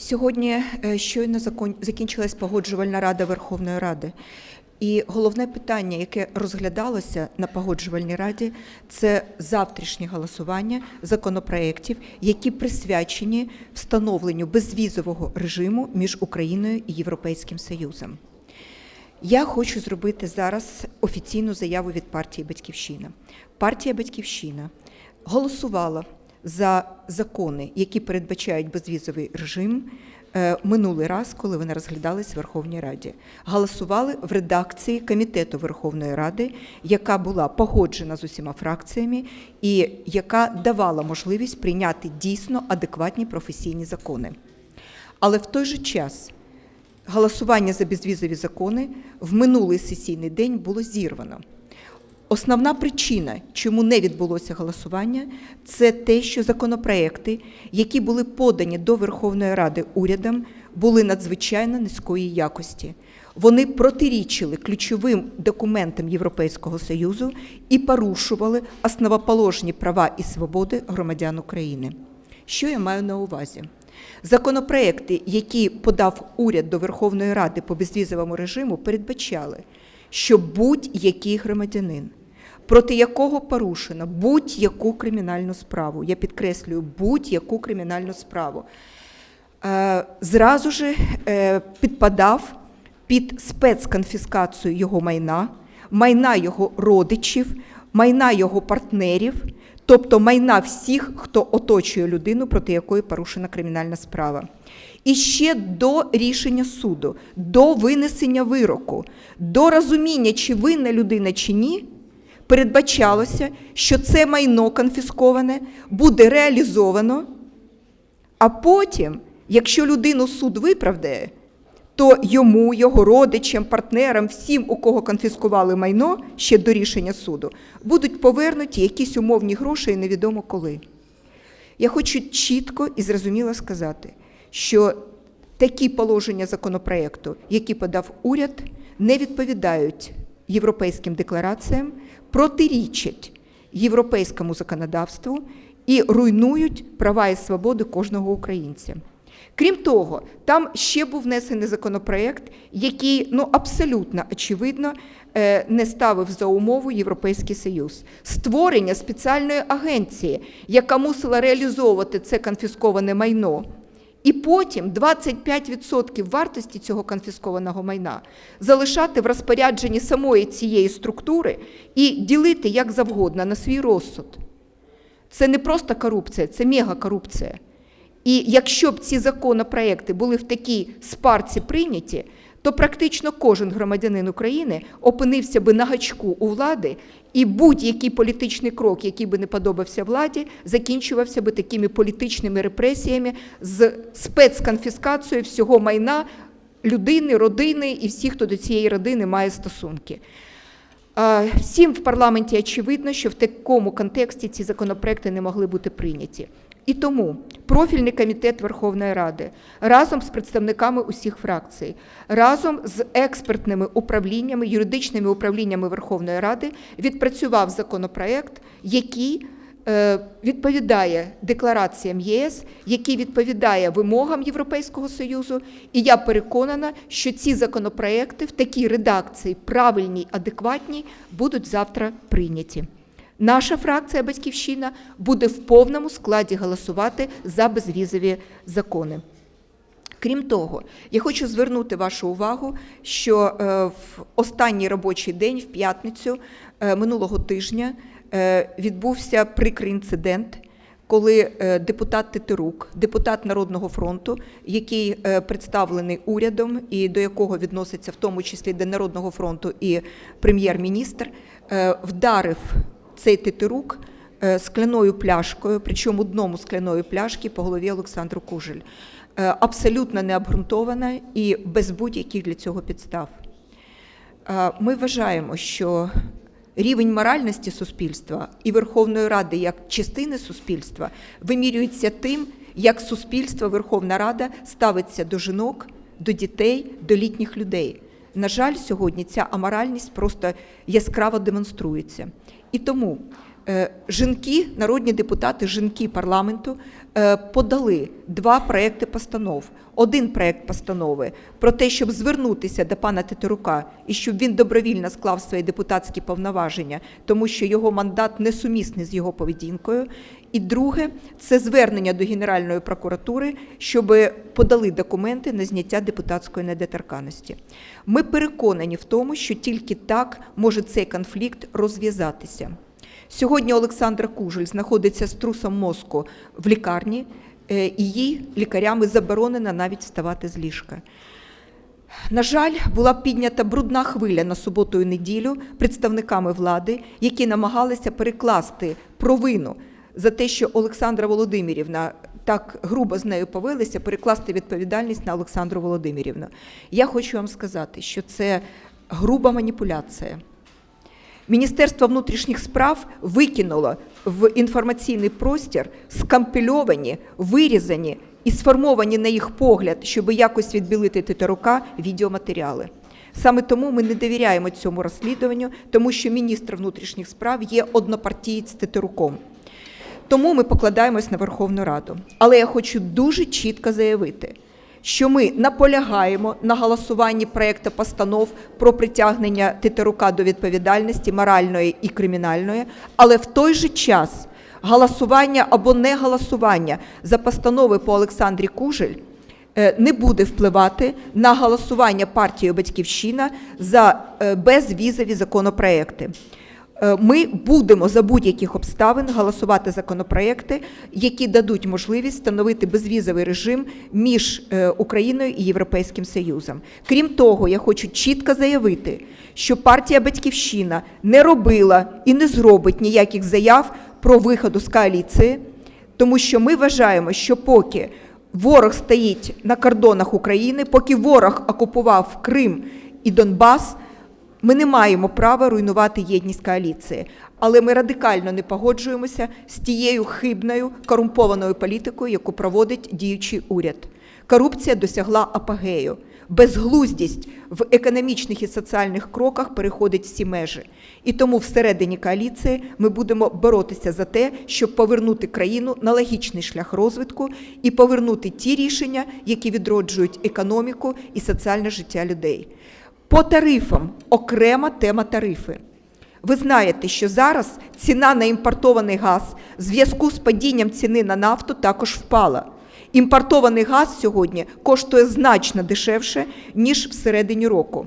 Сьогодні е, щойно закінчилась погоджувальна рада Верховної Ради. І головне питання, яке розглядалося на погоджувальній раді, це завтрашнє голосування законопроєктів, які присвячені встановленню безвізового режиму між Україною і Європейським Союзом. Я хочу зробити зараз офіційну заяву від партії Батьківщина. Партія Батьківщина голосувала за закони, які передбачають безвізовий режим е, минулий раз, коли вони розглядались в Верховній Раді. Голосували в редакції комітету Верховної Ради, яка була погоджена з усіма фракціями і яка давала можливість прийняти дійсно адекватні професійні закони. Але в той же час голосування за безвізові закони в минулий сесійний день було зірвано. Основна причина, чому не відбулося голосування, це те, що законопроекти, які були подані до Верховної Ради урядом, були надзвичайно низької якості. Вони протирічили ключовим документам Європейського Союзу і порушували основоположні права і свободи громадян України. Що я маю на увазі? Законопроекти, які подав уряд до Верховної Ради по безвізовому режиму, передбачали, що будь-який громадянин, проти якого порушено будь-яку кримінальну справу, я підкреслюю, будь-яку кримінальну справу, е, зразу ж е, підпадав під спецконфіскацію його майна, майна його родичів, майна його партнерів, тобто майна всіх, хто оточує людину, проти якої порушена кримінальна справа. І ще до рішення суду, до винесення вироку, до розуміння, чи винна людина чи ні, передбачалося, що це майно конфісковане буде реалізовано, а потім, якщо людину суд виправдає, то йому, його родичам, партнерам, всім, у кого конфіскували майно ще до рішення суду, будуть повернуті якісь умовні гроші і невідомо коли. Я хочу чітко і зрозуміло сказати, що такі положення законопроекту, які подав уряд, не відповідають європейським деклараціям, протирічать європейському законодавству і руйнують права і свободи кожного українця. Крім того, там ще був внесений законопроект, який ну абсолютно очевидно е, не ставив за умову Європейський Союз. Створення спеціальної агенції, яка мусила реалізовувати це конфісковане майно. І потім 25% вартості цього конфіскованого майна залишати в розпорядженні самої цієї структури і ділити як завгодно на свій розсуд. Це не просто корупція, це мегакорупція. І якщо б ці законопроекти були в такій спарці прийняті, то практично кожен громадянин України опинився би на гачку у влади, і будь-який політичний крок, який би не подобався владі, закінчувався би такими політичними репресіями з спецконфіскацією всього майна людини, родини і всіх, хто до цієї родини має стосунки. Всім в парламенті очевидно, що в такому контексті ці законопроекти не могли бути прийняті. І тому профільний комітет Верховної Ради разом з представниками усіх фракцій, разом з експертними управліннями, юридичними управліннями Верховної Ради відпрацював законопроект, який е, відповідає деклараціям ЄС, який відповідає вимогам Європейського Союзу. І я переконана, що ці законопроекти в такій редакції правильній, адекватній будуть завтра прийняті. Наша фракція Батьківщина буде в повному складі голосувати за безвізові закони. Крім того, я хочу звернути вашу увагу, що е, в останній робочий день, в п'ятницю е, минулого тижня, е, відбувся прикрий інцидент, коли депутат Тетерук, депутат Народного фронту, який представлений урядом і до якого відноситься в тому числі до Народного фронту і прем'єр-міністр, вдарив цей Тетерук е, скляною пляшкою, причому дному скляної пляшки по голові Олександру Кужель. Е, Абсолютно необґрунтована і без будь-яких для цього підстав. Е, Ми вважаємо, що рівень моральності суспільства і Верховної Ради як частини суспільства вимірюється тим, як суспільство, Верховна Рада ставиться до жінок, до дітей, до літніх людей. На жаль, сьогодні ця аморальність просто яскраво демонструється. І тому Жінки, народні депутати, жінки парламенту е, подали два проекти постанов. Один проект постанови про те, щоб звернутися до пана Тетерука і щоб він добровільно склав свої депутатські повноваження, тому що його мандат несумісний з його поведінкою. І друге це звернення до Генеральної прокуратури, щоб подали документи на зняття депутатської недоторканності. Ми переконані в тому, що тільки так може цей конфлікт розв'язатися. Сьогодні Олександра Кужель знаходиться з трусом мозку в лікарні, е, і їй лікарями заборонено навіть вставати з ліжка. На жаль, була піднята брудна хвиля на суботу і неділю представниками влади, які намагалися перекласти провину за те, що Олександра Володимирівна так грубо з нею повелися, перекласти відповідальність на Олександру Володимирівну. Я хочу вам сказати, що це груба маніпуляція. Міністерство внутрішніх справ викинуло в інформаційний простір скампельовані, вирізані і сформовані на їх погляд, щоб якось відбілити Титарука, відеоматеріали. Саме тому ми не довіряємо цьому розслідуванню, тому що міністр внутрішніх справ є однопартієць Титаруком. Тому ми покладаємось на Верховну Раду. Але я хочу дуже чітко заявити, що ми наполягаємо на голосуванні проекту постанов про притягнення Титерука до відповідальності моральної і кримінальної, але в той же час голосування або не голосування за постанови по Олександрі Кужель е, не буде впливати на голосування партії Батьківщина за е, безвізові законопроекти. Е, Ми будемо за будь-яких обставин голосувати законопроекти, які дадуть можливість встановити безвізовий режим між е, Україною і Європейським Союзом. Крім того, я хочу чітко заявити, що партія Батьківщина не робила і не зробить ніяких заяв про виход з коаліції, тому що ми вважаємо, що поки ворог стоїть на кордонах України, поки ворог окупував Крим і Донбас. Ми не маємо права руйнувати єдність коаліції, але ми радикально не погоджуємося з тією хибною корумпованою політикою, яку проводить діючий уряд. Корупція досягла апогею. Безглуздість в економічних і соціальних кроках переходить всі межі. І тому всередині коаліції ми будемо боротися за те, щоб повернути країну на логічний шлях розвитку і повернути ті рішення, які відроджують економіку і соціальне життя людей. По тарифам окрема тема тарифи. Ви знаєте, що зараз ціна на імпортований газ в зв'язку з падінням ціни на нафту також впала. Імпортований газ сьогодні коштує значно дешевше, ніж всередині року.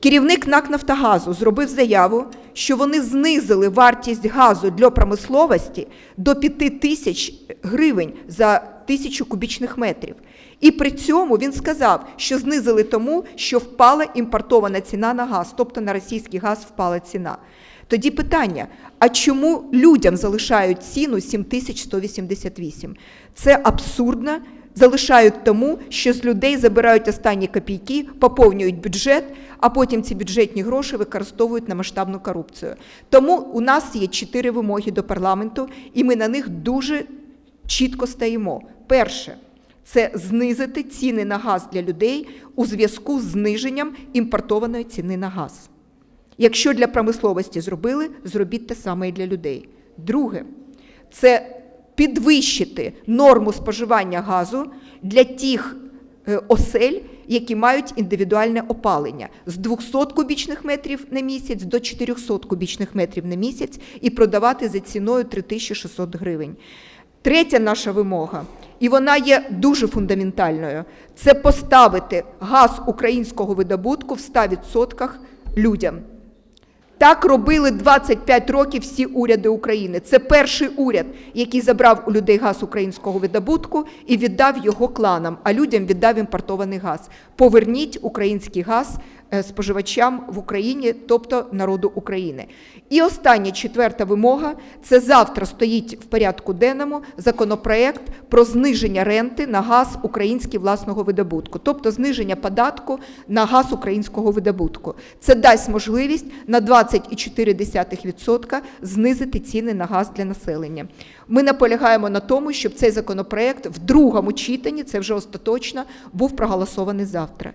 Керівник НАК Нафтогазу зробив заяву, що вони знизили вартість газу для промисловості до 5 тисяч гривень за тисячу кубічних метрів. І при цьому він сказав, що знизили тому, що впала імпортована ціна на газ, тобто на російський газ впала ціна. Тоді питання: а чому людям залишають ціну 7188? Це абсурдно. Залишають тому, що з людей забирають останні копійки, поповнюють бюджет, а потім ці бюджетні гроші використовують на масштабну корупцію. Тому у нас є чотири вимоги до парламенту, і ми на них дуже чітко стоїмо. Перше це знизити ціни на газ для людей у зв'язку з зниженням імпортованої ціни на газ. Якщо для промисловості зробили, зробіть те саме і для людей. Друге, це підвищити норму споживання газу для тих е, осель, які мають індивідуальне опалення з 200 кубічних метрів на місяць до 400 кубічних метрів на місяць і продавати за ціною 3600 гривень. Третя наша вимога, і вона є дуже фундаментальною, це поставити газ українського видобутку в 100% людям. Так робили 25 років всі уряди України. Це перший уряд, який забрав у людей газ українського видобутку і віддав його кланам, а людям віддав імпортований газ. Поверніть український газ споживачам в Україні, тобто народу України. І остання четверта вимога це завтра стоїть в порядку денному законопроект про зниження ренти на газ український власного видобутку, тобто зниження податку на газ українського видобутку. Це дасть можливість на 20,4% знизити ціни на газ для населення. Ми наполягаємо на тому, щоб цей законопроект в другому читанні, це вже остаточно, був проголосований завтра.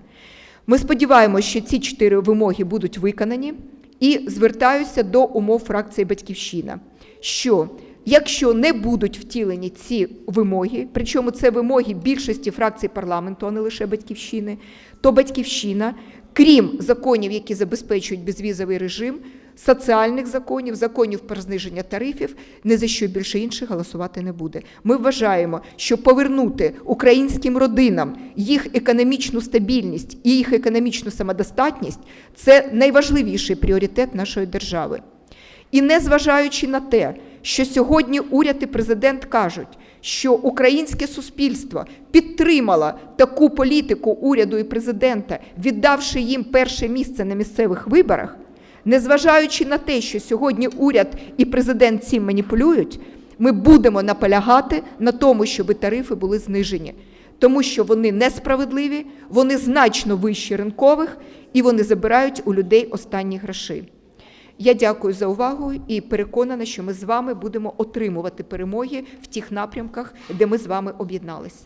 Ми сподіваємося, що ці чотири вимоги будуть виконані, і звертаюся до умов фракції Батьківщина, що якщо не будуть втілені ці вимоги, причому це вимоги більшості фракцій парламенту, а не лише Батьківщини, то Батьківщина, крім законів, які забезпечують безвізовий режим, соціальних законів, законів про зниження тарифів, ні за що більше інших голосувати не буде. Ми вважаємо, що повернути українським родинам їх економічну стабільність і їх економічну самодостатність це найважливіший пріоритет нашої держави. І незважаючи на те, що сьогодні уряд і президент кажуть, що українське суспільство підтримало таку політику уряду і президента, віддавши їм перше місце на місцевих виборах, незважаючи на те, що сьогодні уряд і президент цим маніпулюють, ми будемо наполягати на тому, щоб тарифи були знижені, тому що вони несправедливі, вони значно вищі ринкових і вони забирають у людей останні гроші. Я дякую за увагу і переконана, що ми з вами будемо отримувати перемоги в тих напрямках, де ми з вами об'єднались.